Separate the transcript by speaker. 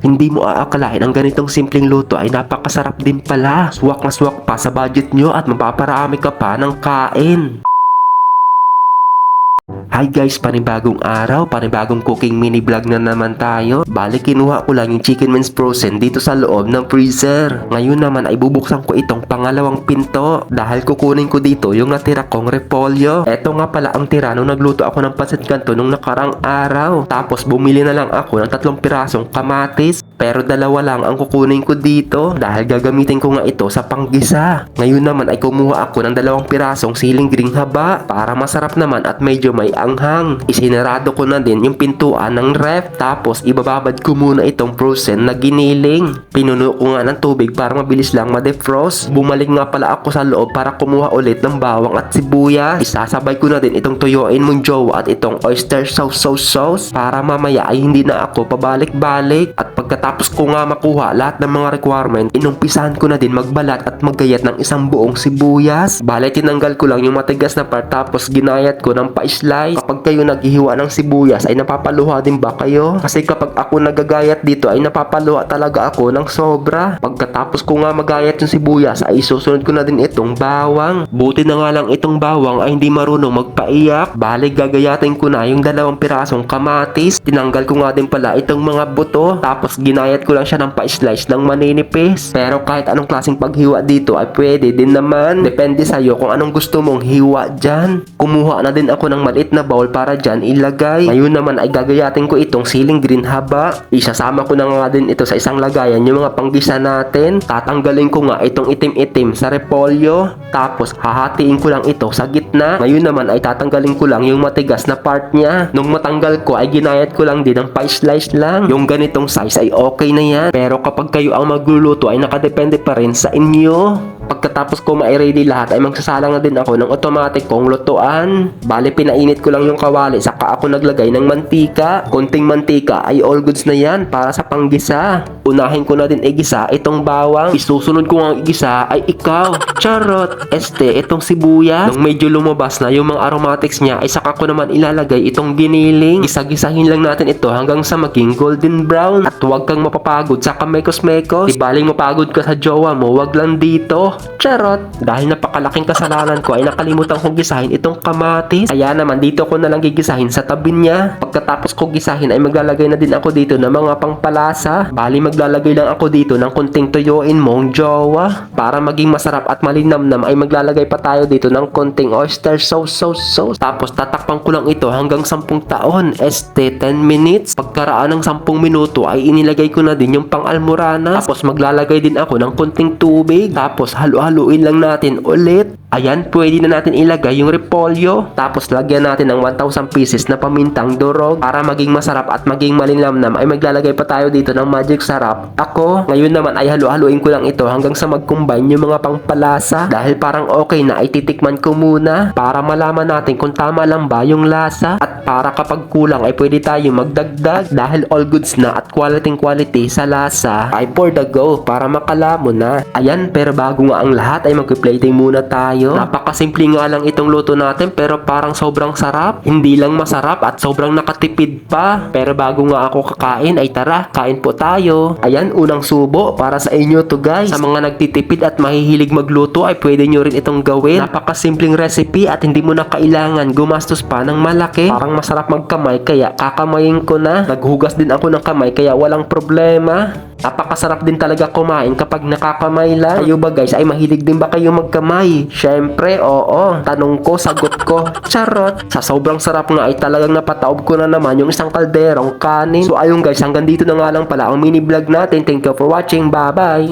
Speaker 1: Hindi mo aakalain ang ganitong simpleng luto ay napakasarap din pala. Swak na swak pa sa budget nyo at mapaparami ka pa ng kain. Hi guys, panibagong araw, panibagong cooking mini vlog na naman tayo. Bali, kinuha ko lang yung chicken wings frozen dito sa loob ng freezer. Ngayon naman ay bubuksan ko itong pangalawang pinto dahil kukunin ko dito yung natira kong repolyo. Eto nga pala ang tira nung nagluto ako ng pasit kanto nung nakarang araw. Tapos bumili na lang ako ng tatlong pirasong kamatis. Pero dalawa lang ang kukunin ko dito dahil gagamitin ko nga ito sa panggisa. Ngayon naman ay kumuha ako ng dalawang pirasong siling green haba para masarap naman at medyo may anghang. Isinarado ko na din yung pintuan ng ref tapos ibababad ko muna itong frozen na giniling. Pinuno ko nga ng tubig para mabilis lang ma-defrost. Bumalik nga pala ako sa loob para kumuha ulit ng bawang at sibuyas. Isasabay ko na din itong tuyuin mong jowa at itong oyster sauce sauce sauce para mamaya ay hindi na ako pabalik-balik at pagkatapos ko nga makuha lahat ng mga requirement, inumpisahan ko na din magbalat at maggayat ng isang buong sibuyas. Bale, tinanggal ko lang yung matigas na part tapos ginayat ko ng pa-slice. Kapag kayo naghihiwa ng sibuyas ay napapaluha din ba kayo? Kasi kapag ako nagagayat dito ay napapaluha talaga ako ng sobra. Pagkatapos ko nga magayat yung sibuyas ay susunod ko na din itong bawang. Buti na nga lang itong bawang ay hindi marunong magpaiyak. Bale, gagayatin ko na yung dalawang pirasong kamatis. Tinanggal ko nga din pala itong mga buto. Tapos ginayat ko lang siya ng pa-slice ng maninipis. Pero kahit anong klaseng paghiwa dito ay pwede din naman. Depende sa'yo kung anong gusto mong hiwa dyan. Kumuha na din ako ng maliit na bowl para dyan ilagay. Ngayon naman ay gagayatin ko itong siling green haba. Isasama ko na nga din ito sa isang lagayan yung mga panggisa natin. Tatanggalin ko nga itong itim-itim sa repolyo. Tapos hahatiin ko lang ito sa gitna. Ngayon naman ay tatanggalin ko lang yung matigas na part niya. Nung matanggal ko ay ginayat ko lang din ng pa-slice lang. Yung ganitong size ay okay na yan. Pero kapag kayo ang magluluto ay nakadepende pa rin sa inyo. Pagkatapos ko ma-ready lahat ay magsasalang na din ako ng automatic kong lutuan. Bale pinainit ko lang yung kawali saka ako naglagay ng mantika. Kunting mantika ay all goods na yan para sa panggisa. Unahin ko na din igisa itong bawang. Isusunod ko ang igisa ay ikaw. Charot! Este, itong sibuya. Nung medyo lumabas na yung mga aromatics niya ay saka ko naman ilalagay itong giniling. Gisa-gisahin lang natin ito hanggang sa maging golden brown. At huwag kang mapapagod sa kamekos-mekos. Di baling mapagod ka sa jowa mo, wag lang dito. Charot! Dahil napakalaking kasalanan ko ay nakalimutan kong gisahin itong kamatis. Kaya naman dito ko na lang gigisahin sa tabi niya. Pagkatapos ko gisahin ay maglalagay na din ako dito ng mga pangpalasa. Bali maglalagay lang ako dito ng kunting tuyuin mong jowa. Para maging masarap at malinamnam ay maglalagay pa tayo dito ng kunting oyster sauce sauce sauce. Tapos tatakpan ko lang ito hanggang 10 taon. Este 10 minutes. Pagkaraan ng 10 minuto ay inilagay ko na din yung pang-almoranas. Tapos maglalagay din ako ng kunting tubig. Tapos halu-haluin lang natin ulit. Ayan, pwede na natin ilagay yung repolyo. Tapos lagyan natin ng 1,000 pieces na pamintang durog. Para maging masarap at maging malinamnam ay maglalagay pa tayo dito ng magic sarap. Ako, ngayon naman ay halu-haluin ko lang ito hanggang sa mag-combine yung mga pangpalasa. Dahil parang okay na ay titikman ko muna. Para malaman natin kung tama lang ba yung lasa. At para kapag kulang ay pwede tayo magdagdag. Dahil all goods na at quality quality sa lasa ay for the go para makala mo na. Ayan, pero bago nga ang lahat ay mag-plating muna tayo. Napakasimple nga lang itong luto natin pero parang sobrang sarap. Hindi lang masarap at sobrang nakatipid pa. Pero bago nga ako kakain ay tara, kain po tayo. Ayan, unang subo para sa inyo to guys. Sa mga nagtitipid at mahihilig magluto ay pwede nyo rin itong gawin. Napakasimpleng recipe at hindi mo na kailangan gumastos pa ng malaki. Parang masarap magkamay kaya kakamayin ko na. Naghugas din ako ng kamay kaya walang problema. Napakasarap din talaga kumain kapag nakakamay lang. Kayo ba guys ay mahilig din ba kayo magkamay? Syempre, oo. Tanong ko, sagot ko. Charot. Sa sobrang sarap nga ay talagang napataob ko na naman yung isang kalderong kanin. So ayun guys, hanggang dito na nga lang pala ang mini vlog natin. Thank you for watching. Bye bye.